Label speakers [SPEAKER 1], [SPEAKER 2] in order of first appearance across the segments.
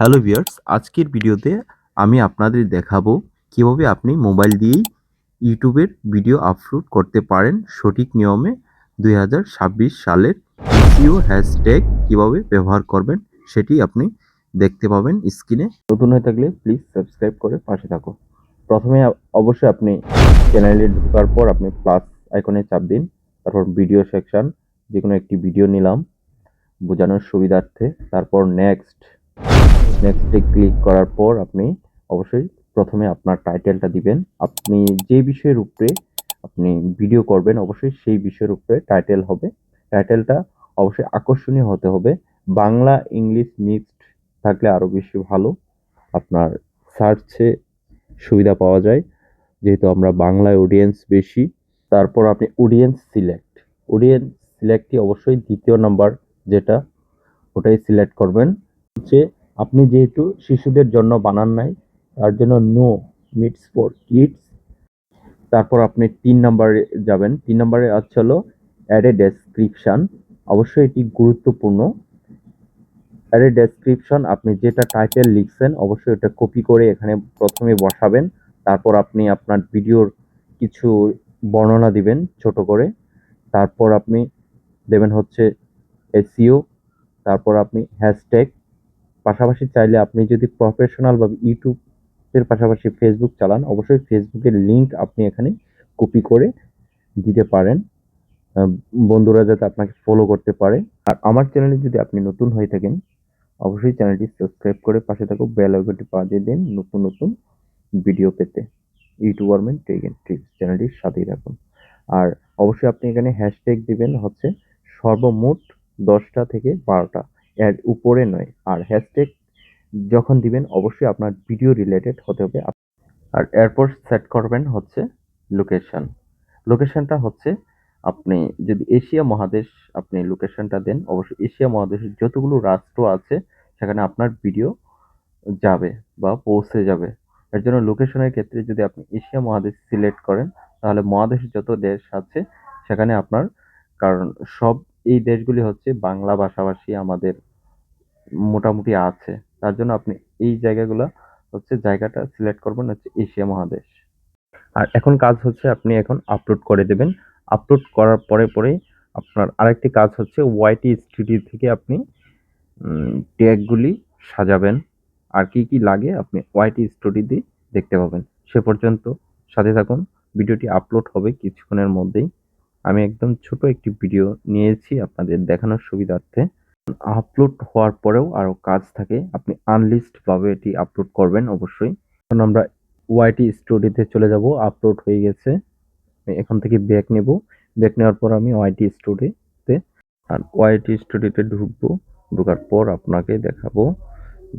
[SPEAKER 1] Hello viewers, আজকের ভিডিওতে আমি আপনাদের দেখাবো কীভাবে আপনি মোবাইল দিয়েই ইউটিউবের ভিডিও আপলোড করতে পারেন সঠিক নিয়মে দুই হাজার ছাব্বিশ সালের এসইও হ্যাশট্যাগ কীভাবে ব্যবহার করবেন সেটি আপনি দেখতে পাবেন স্ক্রিনে। নতুন হয়ে থাকলে প্লিজ সাবস্ক্রাইব করে পাশে থাকো প্রথমে অবশ্যই আপনি চ্যানেলে ঢোকার পর আপনি প্লাস আইকনে চাপ দিন, তারপর ভিডিও সেকশন যে কোনো একটি ভিডিও নিলাম, বোঝানোর সুবিধার্থে, তারপর নেক্সট নেক্সটে ক্লিক করার পর আপনি অবশ্যই প্রথমে আপনার টাইটেলটা দিবেন। আপনি যে বিষয়ের উপরে আপনি ভিডিও করবেন, অবশ্যই সেই বিষয়ের উপরে টাইটেল হবে। টাইটেলটা অবশ্যই আকর্ষণীয় হতে হবে। বাংলা, ইংলিশ মিক্সড থাকলে আরও বেশি ভালো। আপনার সার্চে সুবিধা পাওয়া যায়। যেহেতু আমরা বাংলায় অডিয়েন্স বেশি, তারপর আপনি অডিয়েন্স সিলেক্ট অডিয়েন্স সিলেক্টটি অবশ্যই দ্বিতীয় নাম্বার যেটা, ওটাই সিলেক্ট করবেন। হচ্ছে আপনি যেহেতু শিশুদের জন্য বানান নাই, তার জন্য নো মিটস ফর কিডস তারপর আপনি তিন নম্বরে যাবেন। তিন নম্বরে আছে হলো অ্যাড এ ডেসক্রিপশান অবশ্যই এটি গুরুত্বপূর্ণ। অ্যাড এ ডেসক্রিপশন আপনি যেটা টাইটেল লিখছেন, অবশ্যই এটা কপি করে এখানে প্রথমে বসাবেন। তারপর আপনি আপনার ভিডিওর কিছু বর্ণনা দিবেন ছোট করে। তারপর আপনি দেবেন হচ্ছে এসিও তারপর আপনি হ্যাশট্যাগ পাশাপাশি চাইলে আপনি যদি প্রফেশনাল বা ইউটিউবের পাশাপাশি ফেসবুক চালান, অবশ্যই ফেসবুকের লিংক আপনি এখানে কপি করে দিতে পারেন। বন্ধুরা যাতে আপনাকে ফলো করতে পারে। আর আমার চ্যানেলে যদি আপনি নতুন হয়ে থাকেন, অবশ্যই চ্যানেলটি সাবস্ক্রাইব করে পাশে থাকুক বেল আইকনটি বাজিয়ে দিন নতুন নতুন ভিডিও পেতে। ইউটিউবারমেন টেক এন্ড ট্রিক্স চ্যানেলটির সাথেই রাখুন আর অবশ্যই আপনি এখানে হ্যাশট্যাগ দিবেন হচ্ছে সর্বমোট দশটা থেকে বারোটা। এর উপরে নয়, আর হ্যাশট্যাগ যখন দিবেন, অবশ্যই আপনার ভিডিও রিলেটেড হতে হবে। আর এরপর সেট করবেন হচ্ছে লোকেশন লোকেশনটা হচ্ছে আপনি যদি এশিয়া মহাদেশ আপনি লোকেশনটা দেন, অবশ্যই এশিয়া মহাদেশের যতগুলো রাষ্ট্র আছে, সেখানে আপনার ভিডিও যাবে বা পৌঁছে যাবে। এর জন্য লোকেশনের ক্ষেত্রে যদি আপনি এশিয়া মহাদেশ সিলেক্ট করেন, তাহলে মহাদেশের যত দেশ আছে, সেখানে আপনার, কারণ সব এই দেশগুলি হচ্ছে বাংলা ভাষাভাষী আমাদের মোটামুটি আছে। তার জন্য আপনি এই জায়গাগুলো হচ্ছে জায়গাটা সিলেক্ট করবেন হচ্ছে এশিয়া মহাদেশ। আর এখন কাজ হচ্ছে আপনি এখন আপলোড করে দেবেন। আপলোড করার পরে পরেই আপনার আরেকটি কাজ হচ্ছে ওয়াইটি স্টুডিও থেকে আপনি ট্যাগগুলি সাজাবেন। আর কি কি লাগে আপনি ওয়াইটি স্টুডিওতে দেখতে পাবেন। সে পর্যন্ত সাথে থাকুন। ভিডিওটি আপলোড হবে কিছুক্ষণের মধ্যেই। আমি একদম ছোট একটি ভিডিও নিয়েছি আপনাদের দেখানোর সুবিধার্থে। আপলোড হওয়ার পরেও আরও কাজ থাকে। আপনি আনলিস্ট ভাবে এটি আপলোড করবেন অবশ্যই। এখন আমরা ওয়াইটি স্টুডিওতে চলে যাব আপলোড হয়ে গেছে। এখান থেকে ব্যাক নেব। ব্যাক নেওয়ার পর আমি ওয়াইটি স্টুডিওতে আর ওয়াইটি স্টুডিওতে ঢুকবো। ঢোকার পর আপনাকে দেখাবো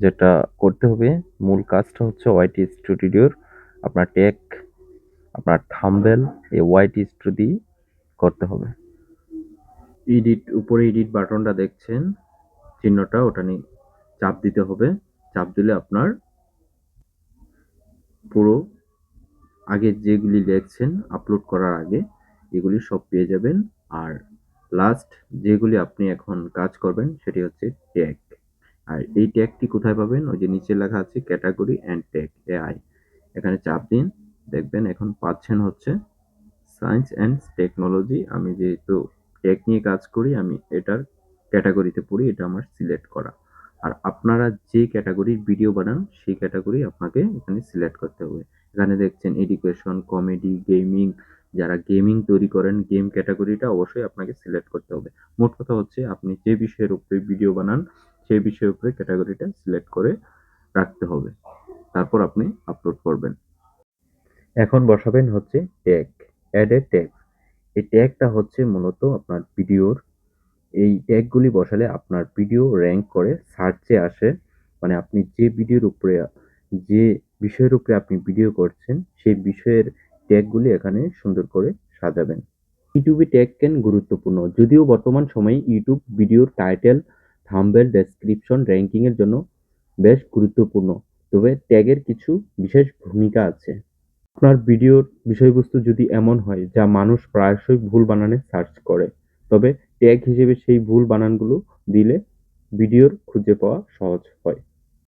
[SPEAKER 1] যেটা করতে হবে। মূল কাজটা হচ্ছে ওয়াইটি স্টুডিওর আপনার ট্যাগ আপনার থাম্বেল এই ওয়াইটি স্টুডি করতে হবে। এডিট উপরে এডিট বাটনটা দেখছেন, চিহ্নটা ওটা নিয়ে চাপ দিতে হবে। চাপ দিলে আপনার পুরো আগে যেগুলি দেখছেন আপলোড করার আগে এগুলি সব পেয়ে যাবেন। আর লাস্ট যেগুলি আপনি এখন কাজ করবেন, সেটি হচ্ছে ট্যাগ আর এই ট্যাগটি কোথায় পাবেন? ওই যে নিচে লেখা আছে ক্যাটাগরি অ্যান্ড ট্যাগ এআই এখানে চাপ দিন, দেখবেন এখন পাচ্ছেন হচ্ছে সায়েন্স অ্যান্ড টেকনোলজি আমি যেহেতু টেক নিয়ে কাজ করি, আমি এটার ক্যাটাগরিতে পড়ি, এটা আমার সিলেক্ট করা। আর আপনারা যে ক্যাটাগরির ভিডিও বানান, সেই ক্যাটাগরি আপনাকে এখানে সিলেক্ট করতে হবে। এখানে দেখছেন এডুকেশন কমেডি গেমিং যারা গেমিং তৈরি করেন গেম ক্যাটাগরিটা অবশ্যই আপনাকে সিলেক্ট করতে হবে। মোট কথা হচ্ছে, আপনি যে বিষয়ের উপরে ভিডিও বানান, সেই বিষয়ের উপরে ক্যাটাগরিটা সিলেক্ট করে রাখতে হবে। তারপর আপনি আপলোড করবেন। এখন বসাবেন হচ্ছে ট্যাগ অ্যাড এ ট্যাগ এই ট্যাগটা হচ্ছে মূলত আপনার ভিডিওর। এই ট্যাগগুলি বসালে আপনার ভিডিও র্যাঙ্ক করে সার্চে আসে। মানে আপনি যে ভিডিওর উপরে, যে বিষয়ের উপরে আপনি ভিডিও করছেন, সেই বিষয়ের ট্যাগগুলি এখানে সুন্দর করে সাজাবেন। ইউটিউবে ট্যাগ কেন গুরুত্বপূর্ণ? যদিও বর্তমান সময়ে ইউটিউব ভিডিওর টাইটেল থাম্বেল ডেসক্রিপশন র্যাঙ্কিংয়ের জন্য বেশ গুরুত্বপূর্ণ। তবে ট্যাগের কিছু বিশেষ ভূমিকা আছে। আপনার ভিডিওর বিষয়বস্তু যদি এমন হয় যা মানুষ প্রায়শই ভুল বানানে সার্চ করে, তবে ট্যাগ হিসেবে সেই ভুল বানানগুলো দিলে ভিডিওর খুঁজে পাওয়া সহজ হয়।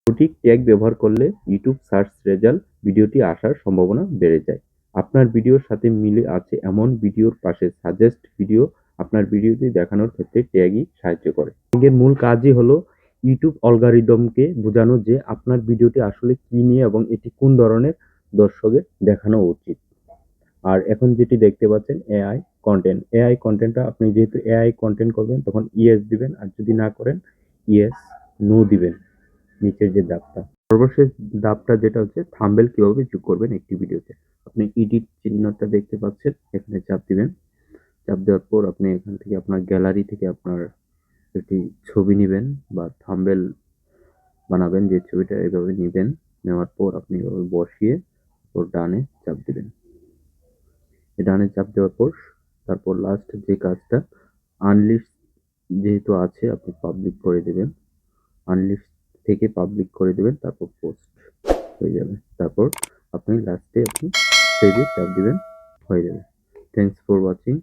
[SPEAKER 1] সঠিক ট্যাগ ব্যবহার করলে ইউটিউব সার্চ রেজাল্ট ভিডিওটি আসার সম্ভাবনা বেড়ে যায়। আপনার ভিডিওর সাথে মিলে আছে এমন ভিডিওর পাশে সাজেস্ট ভিডিও আপনার ভিডিওটি দেখানোর ক্ষেত্রে ট্যাগই সাহায্য করে। ট্যাগের মূল কাজই হলো ইউটিউব অ্যালগরিদমকে বোঝানো যে আপনার ভিডিওটি আসলে কি নিয়ে এবং এটি কোন ধরনের দর্শকের দেখানো উচিত। আর এখন যেটি দেখতে পাচ্ছেন এআই কন্টেন্ট এআই কন্টেন্টটা আপনি যেহেতু এআই কন্টেন্ট করবেন, তখন ইয়েস দিবেন, আর যদি না করেন ইয়েস নো দিবেন। নিচের যে দাবটা সর্বশেষ দাবটা যেটা হচ্ছে থাম্বেল কীভাবে যোগ করবেন একটি ভিডিওতে আপনি এডিট চিহ্নটা দেখতে পাচ্ছেন, এখানে চাপ দিবেন। চাপ দেওয়ার পর আপনি এখান থেকে আপনার গ্যালারি থেকে আপনার একটি ছবি নেবেন, বা থাম্বেল বানাবেন, যে ছবিটা এভাবে নেবেন। নেওয়ার পর আপনি এভাবে বসিয়ে ওর ডানে চাপ দিবেন। ডানে চাপ দেওয়ার পর, তারপর লাস্ট যে কাজটা আনলিস্ট যেহেতু আছে, আপনি পাবলিক করে দেবেন। আনলিস্ট থেকে পাবলিক করে দেবেন, তারপর পোস্ট হয়ে যাবে। তারপর আপনি লাস্টে আপনি সেভে চাপ দিবেন, হয়ে যাবে। Thanks for watching